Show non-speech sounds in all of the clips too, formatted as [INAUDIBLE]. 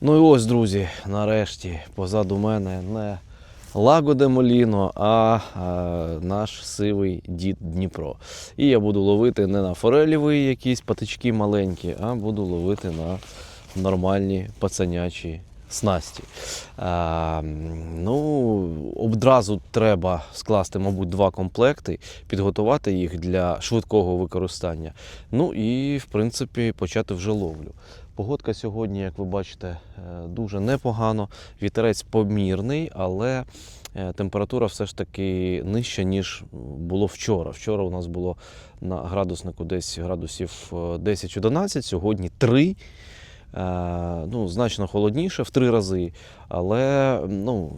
Ну і ось, друзі, нарешті позаду мене не Лагоде Моліно, а, е, наш сивий дід Дніпро. І я буду ловити не на фореліві якісь патички маленькі, а буду ловити на нормальні пацанячі снасті. Е, ну, одразу треба скласти, мабуть, два комплекти, підготувати їх для швидкого використання. Ну і, в принципі, почати вже ловлю. Погодка сьогодні, як ви бачите, е, дуже непогано. Вітерець помірний, але е, температура все ж таки нижча, ніж було вчора. Вчора у нас було на градуснику десь градусів е, 10-11, сьогодні 3. Е, Ну, значно холодніше в три рази, але ну,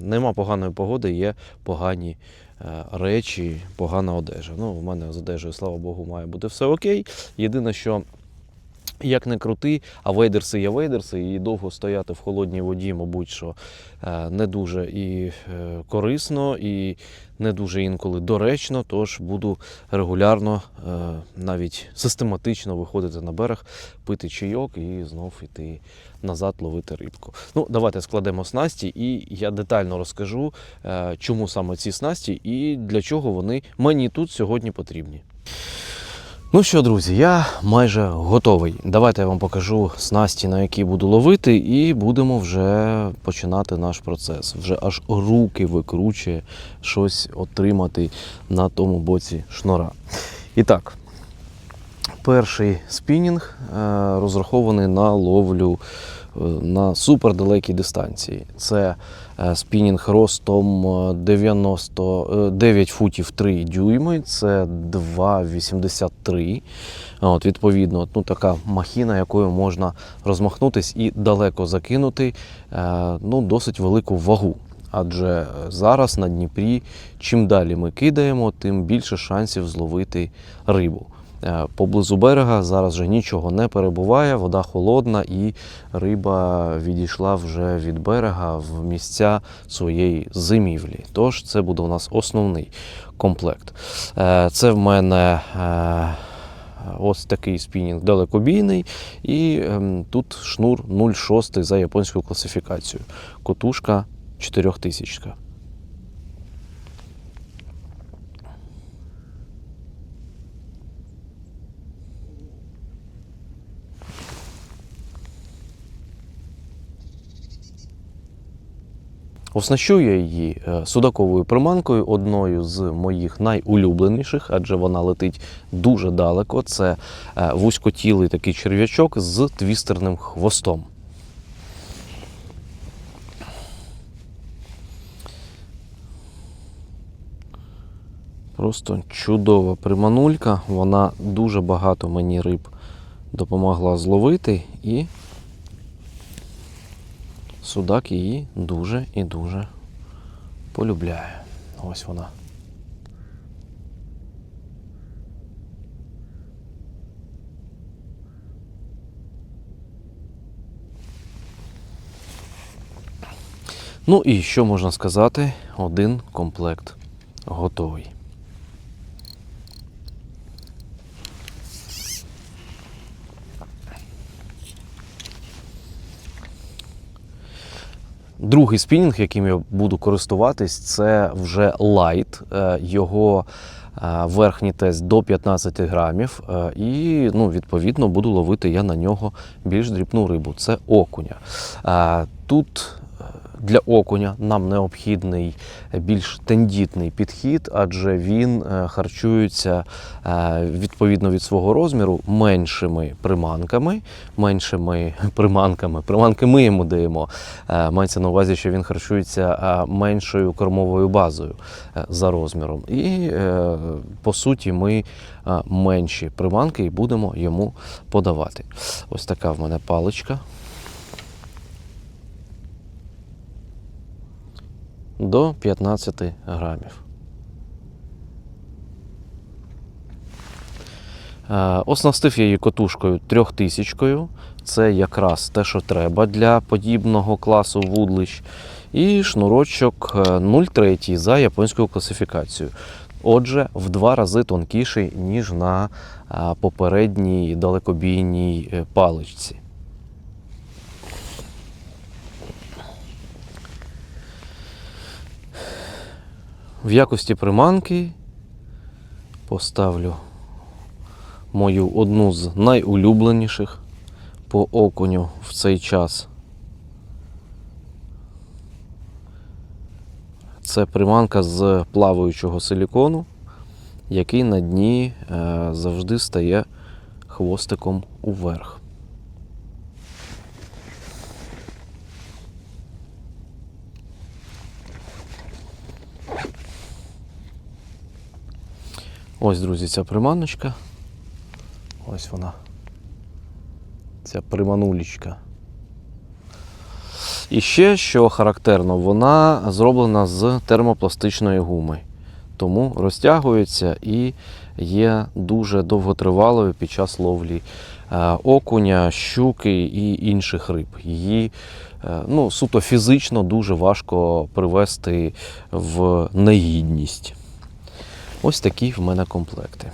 нема поганої погоди, є погані е, речі, погана одежа. Ну, у мене з одежею, слава Богу, має бути все окей. Єдине, що як не крути, а вейдерси є вейдерси, і довго стояти в холодній воді, мабуть, що е, не дуже і е, корисно, і не дуже інколи доречно. Тож буду регулярно, е, навіть систематично виходити на берег, пити чайок і знов іти назад ловити рибку. Ну, давайте складемо снасті, і я детально розкажу, чому саме ці снасті і для чого вони мені тут сьогодні потрібні. Ну що, друзі, я майже готовий. Давайте я вам покажу снасті, на які буду ловити, і будемо вже починати наш процес. Вже аж руки викручує щось отримати на тому боці шнура. І так, перший спінінг е, розрахований на ловлю е, на супердалекій дистанції. Це спінінг ростом е, 99 футів 3 дюйми, це 2,83. От, відповідно, ну, така махіна, якою можна розмахнутись і далеко закинути е, ну, досить велику вагу. Адже зараз на Дніпрі, чим далі ми кидаємо, тим більше шансів зловити рибу. Е, Поблизу берега зараз вже нічого не перебуває, вода холодна і риба відійшла вже від берега в місця своєї зимівлі. Тож це буде у нас основний комплект. Е, Це в мене. е, Ось такий спінінг далекобійний, і ем, тут шнур 0,6 за японською класифікацією. Котушка 4000. Оснащу я її е, судаковою приманкою, одною з моїх найулюбленіших, адже вона летить дуже далеко. Це е, вузькотілий такий черв'ячок з твістерним хвостом. Просто чудова приманулька. Вона дуже багато мені риб допомогла зловити і судак її дуже і дуже полюбляє. Ось вона. Ну і що можна сказати? Один комплект готовий. Другий спінінг, яким я буду користуватись, це вже лайт. Е, Його е, верхній тест до 15 грамів. Е, І ну, відповідно буду ловити я на нього більш дрібну рибу. Це окуня. Тут для окуня нам необхідний більш тендітний підхід, адже він е, харчується е, відповідно від свого розміру меншими приманками, меншими [LAUGHS] приманками. Приманки ми йому даємо. Е, Мається на увазі, що він харчується е, меншою кормовою базою е, за розміром. І е, по суті ми е, менші приманки і будемо йому подавати. Ось така в мене паличка. До 15 грамів. Е, Оснастив я її котушкою трьохтисячкою. Це якраз те, що треба для подібного класу вудлищ. І шнурочок е, 0,3 за японською класифікацією. Отже, в два рази тонкіший, ніж на е, попередній далекобійній е, паличці. В якості приманки поставлю мою одну з найулюбленіших по окуню в цей час. Це приманка з плаваючого силікону, який на дні е, завжди стає хвостиком уверх. Ось, друзі, ця приманочка. Ось вона. Ця приманулічка. І ще, що характерно, вона зроблена з термопластичної гуми. Тому розтягується і є дуже довготривалою під час ловлі е, окуня, щуки і інших риб. Її е, ну, суто фізично дуже важко привести в негідність. Ось такі в мене комплекти.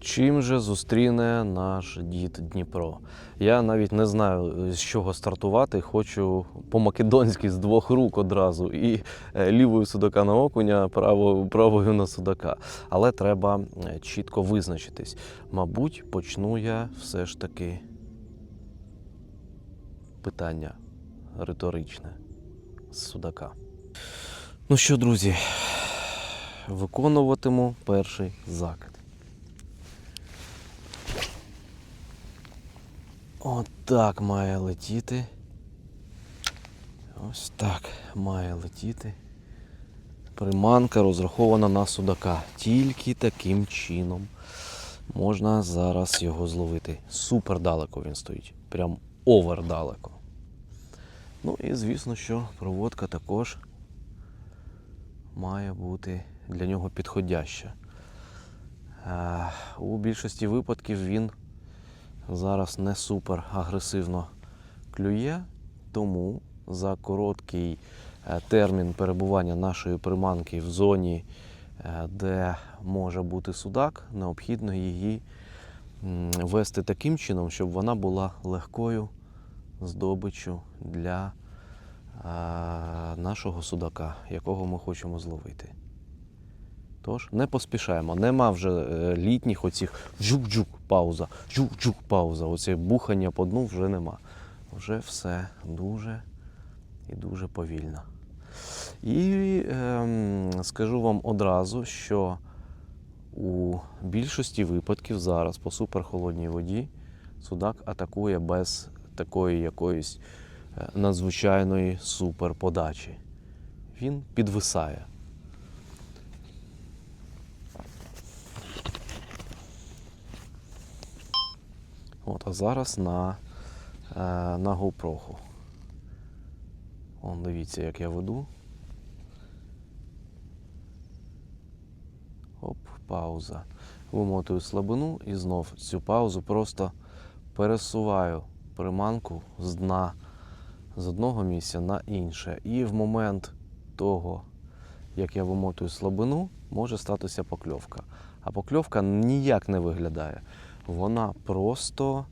Чим же зустріне наш дід Дніпро? Я навіть не знаю, з чого стартувати. Хочу по-македонськи з двох рук одразу. І е, лівою судака на окуня, право, правою на судака. Але треба е, чітко визначитись. Мабуть, почну я все ж таки питання риторичне з судака. Ну що, друзі, виконуватиму перший закид. От так має летіти. Ось так має летіти. Приманка розрахована на судака. Тільки таким чином можна зараз його зловити. Супер далеко він стоїть. Прям овер далеко. Ну і звісно, що проводка також має бути для нього підходяща. Е, У більшості випадків він зараз не супер агресивно клює, тому за короткий е, термін перебування нашої приманки в зоні, е, де може бути судак, необхідно її вести таким чином, щоб вона була легкою здобиччю для нашого судака, якого ми хочемо зловити. Тож не поспішаємо. Нема вже е, літніх оцих джук-джук пауза, джук-джук пауза. Оце бухання по дну вже нема. Вже все дуже і дуже повільно. І ем, скажу вам одразу, що у більшості випадків зараз по суперхолодній воді судак атакує без такої якоїсь е, надзвичайної суперподачі. Він підвисає. От, а зараз на, е, на GoPro. Вон, дивіться, як я веду. Оп, пауза. Вимотую слабину і знов цю паузу просто пересуваю приманку з дна з одного місця на інше. І в момент того, як я вимотую слабину, може статися покльовка. А покльовка ніяк не виглядає. Вона просто,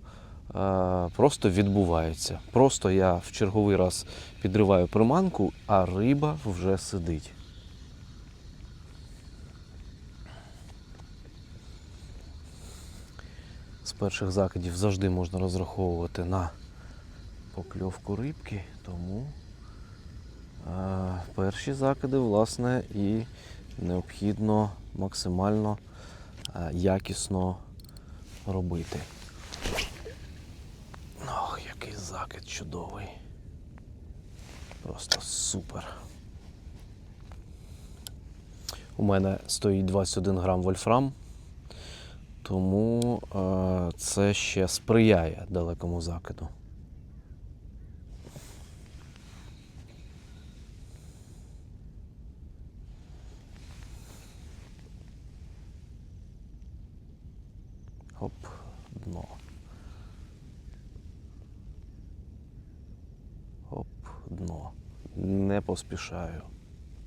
е, просто відбувається. Просто я в черговий раз підриваю приманку, а риба вже сидить. З перших закидів завжди можна розраховувати на покльовку рибки, тому е, перші закиди, власне, і необхідно максимально е, якісно робити. Ох, який закид чудовий. Просто супер. У мене стоїть 21 грам вольфрам, тому е, це ще сприяє далекому закиду. Оп, дно. Оп, дно. Не поспішаю.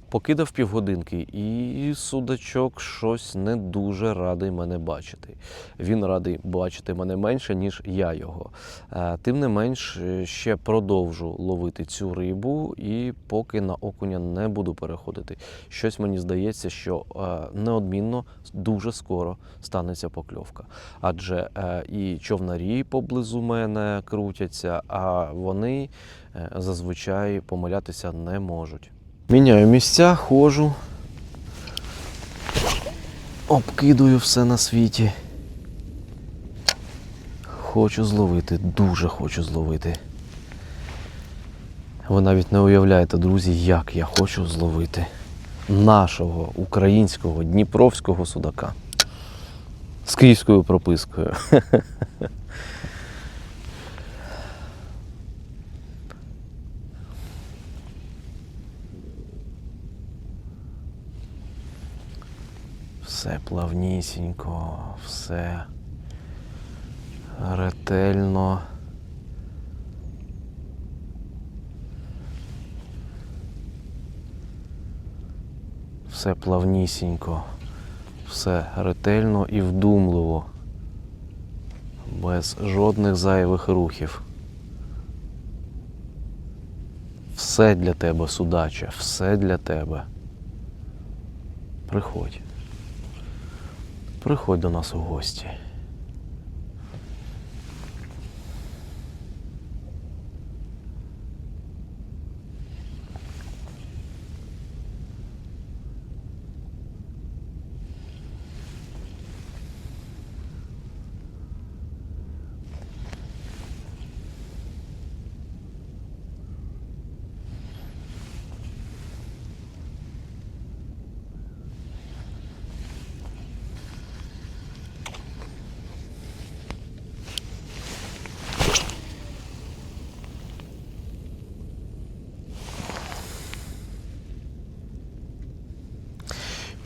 Покидав півгодинки, і судачок щось не дуже радий мене бачити. Він радий бачити мене менше, ніж я його. Е, Тим не менш, е, ще продовжу ловити цю рибу, і поки на окуня не буду переходити. Щось мені здається, що е, неодмінно дуже скоро станеться покльовка. Адже і човнарі поблизу мене крутяться, а вони зазвичай помилятися не можуть. Міняю місця, ходжу, обкидую все на світі. Хочу зловити, дуже хочу зловити. Ви навіть не уявляєте, друзі, як я хочу зловити нашого українського дніпровського судака з київською пропискою. [LAUGHS] Все плавнісінько, все ретельно. Все плавнісінько, все ретельно і вдумливо, без жодних зайвих рухів. Все для тебе, судача, все для тебе. Приходь. Приходь до нас у гості.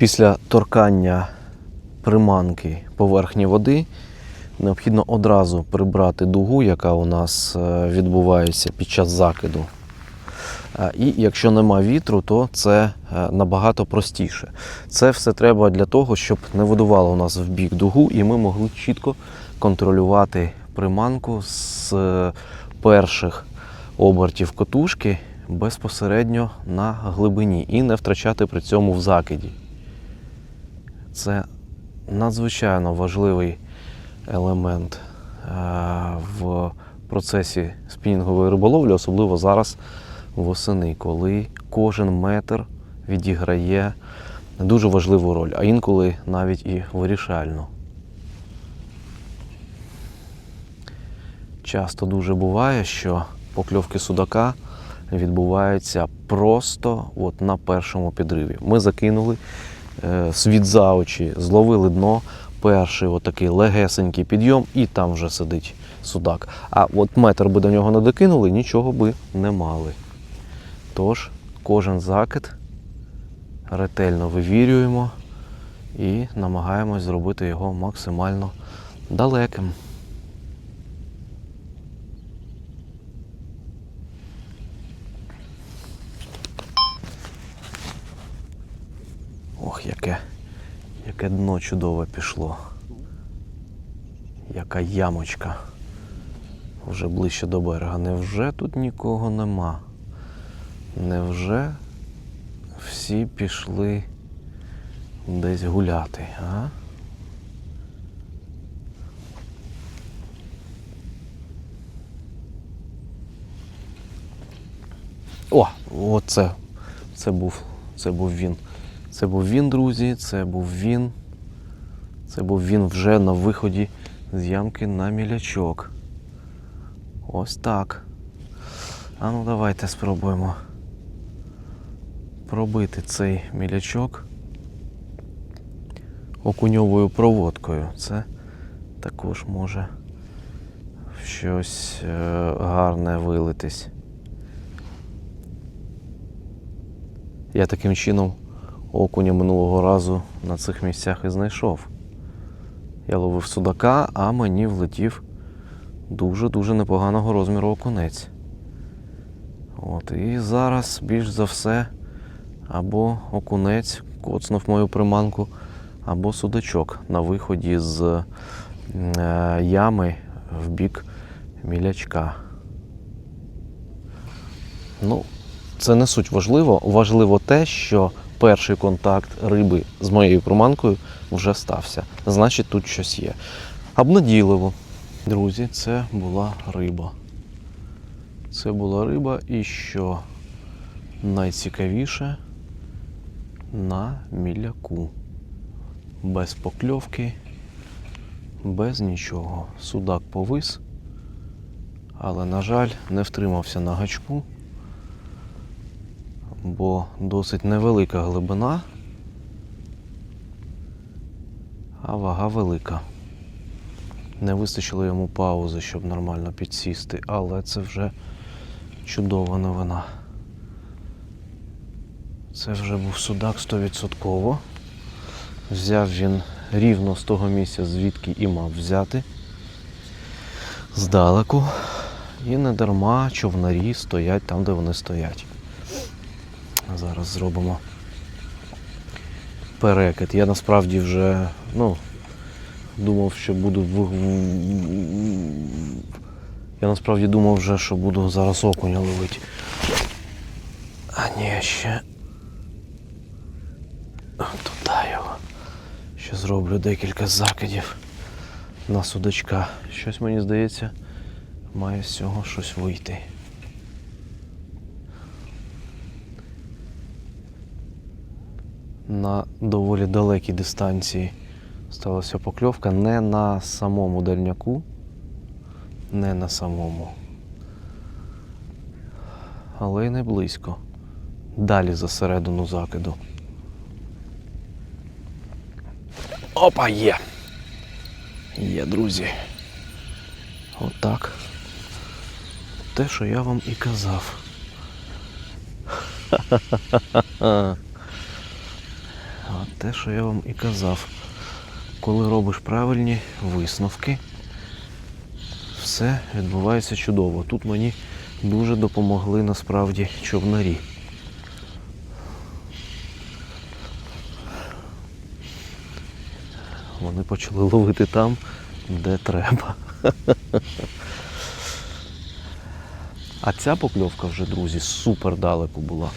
Після торкання приманки поверхні води необхідно одразу прибрати дугу, яка у нас е, відбувається під час закиду. Е, І якщо нема вітру, то це е, набагато простіше. Це все треба для того, щоб не видувало у нас в бік дугу, і ми могли чітко контролювати приманку з перших обертів котушки безпосередньо на глибині і не втрачати при цьому в закиді. Це надзвичайно важливий елемент е, в процесі спінінгової риболовлі, особливо зараз восени, коли кожен метр відіграє дуже важливу роль, а інколи навіть і вирішальну. Часто дуже буває, що покльовки судака відбуваються просто от на першому підриві. Ми закинули світ за очі, зловили дно, перший отакий легесенький підйом, і там вже сидить судак. А от метр би до нього не докинули, нічого би не мали. Тож, кожен закид ретельно вивірюємо і намагаємось зробити його максимально далеким. Ох, яке, яке дно чудове пішло. Яка ямочка. Вже ближче до берега. Невже тут нікого нема? Невже всі пішли десь гуляти, а? О, оце. Це був, це був він. Це був він, друзі, це був він. Це був він вже на виході з ямки на мілячок. Ось так. А ну давайте спробуємо пробити цей мілячок окуньовою проводкою. Це також може в щось е, гарне вилитись. Я таким чином окуня минулого разу на цих місцях і знайшов. Я ловив судака, а мені влетів дуже-дуже непоганого розміру окунець. От, і зараз більш за все або окунець коцнув мою приманку, або судачок на виході з е, ями в бік мілячка. Ну, це не суть важливо. Важливо те, що перший контакт риби з моєю приманкою вже стався. Значить, тут щось є. Обнадійливо. Друзі, це була риба. Це була риба, і що найцікавіше на міляку. Без покльовки, без нічого. Судак повис, але, на жаль, не втримався на гачку, бо досить невелика глибина, а вага велика. Не вистачило йому паузи, щоб нормально підсісти, але це вже чудова новина. Це вже був судак 100%. Взяв він рівно з того місця, звідки і мав взяти. Здалеку. І не дарма човнарі стоять там, де вони стоять. Зараз зробимо перекид. Я насправді вже ну, думав, що буду. в- Я насправді думав вже, що буду зараз окуня ловити. А ні, ще. Туди його. Ще зроблю декілька закидів на судачка. Щось мені здається, має з цього щось вийти. На доволі далекій дистанції сталася покльовка не на самому дальняку, не на самому, але й не близько. Далі за середину закиду. Опа, є. Є, друзі. Отак. Те, що я вам і казав. [LAUGHS] От те, що я вам і казав. Коли робиш правильні висновки, все відбувається чудово. Тут мені дуже допомогли насправді човнарі. Вони почали ловити там, де треба. А ця покльовка вже, друзі, супер далеко була.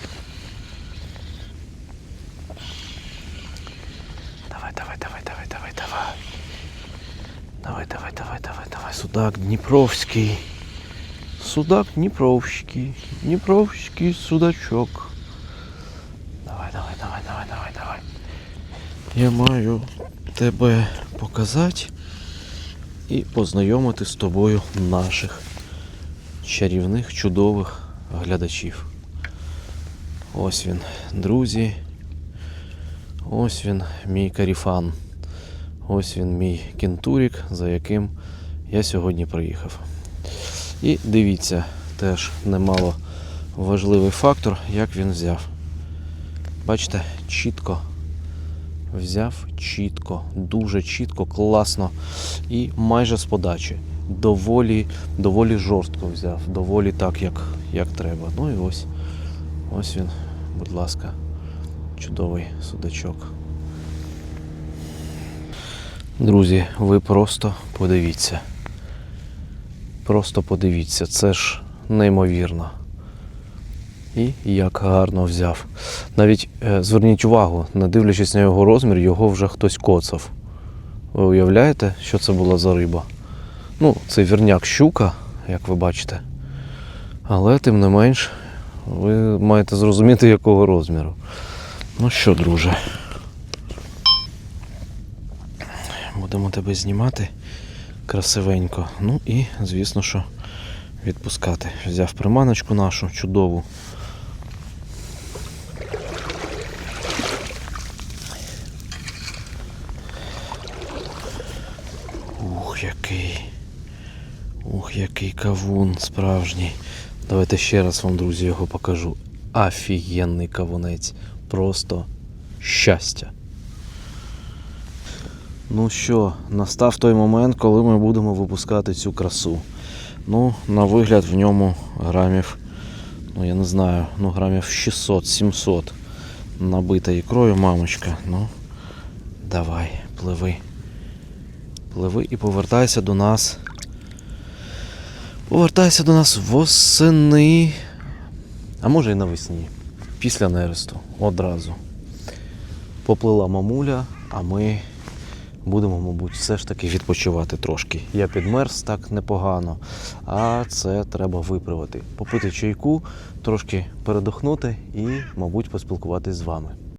Давай, давай, давай, давай, давай, давай. Давай, давай, давай, давай, давай. Судак Дніпровський. Судак Дніпровський. Дніпровський судачок. Давай, давай, давай, давай, давай, давай. Я маю тебе показати і познайомити з тобою наших чарівних, чудових глядачів. Ось він, друзі. Ось він, мій каріфан. Ось він, мій кентурік, за яким я сьогодні приїхав. І дивіться, теж немало важливий фактор, як він взяв. Бачите, чітко взяв чітко, дуже чітко, класно і майже з подачі. Доволі, доволі жорстко взяв, доволі так, як, як треба. Ну і ось, ось він, будь ласка, чудовий судачок. Друзі, ви просто подивіться. Просто подивіться, це ж неймовірно. І як гарно взяв. Навіть е, зверніть увагу, не дивлячись на його розмір, його вже хтось коцав. Ви уявляєте, що це була за риба? Ну, це вірняк щука, як ви бачите. Але тим не менш, ви маєте зрозуміти, якого розміру. Ну що, друже, будемо тебе знімати красивенько. Ну і, звісно, що відпускати. Взяв приманочку нашу чудову. Ух, який. Ух, який кавун справжній. Давайте ще раз вам, друзі, його покажу. Офігенний кавунець. Просто щастя. Ну що, настав той момент, коли ми будемо випускати цю красу. Ну, на вигляд в ньому грамів, ну я не знаю, ну грамів 600-700. набита ікрою, мамочка. Ну, давай, пливи. Пливи і повертайся до нас. Повертайся до нас восени. А може і навесні. Після нересту. Одразу. Поплила мамуля, а ми будемо, мабуть, все ж таки відпочивати трошки. Я підмерз так непогано, а це треба виправити. Попити чайку, трошки передохнути і, мабуть, поспілкуватись з вами.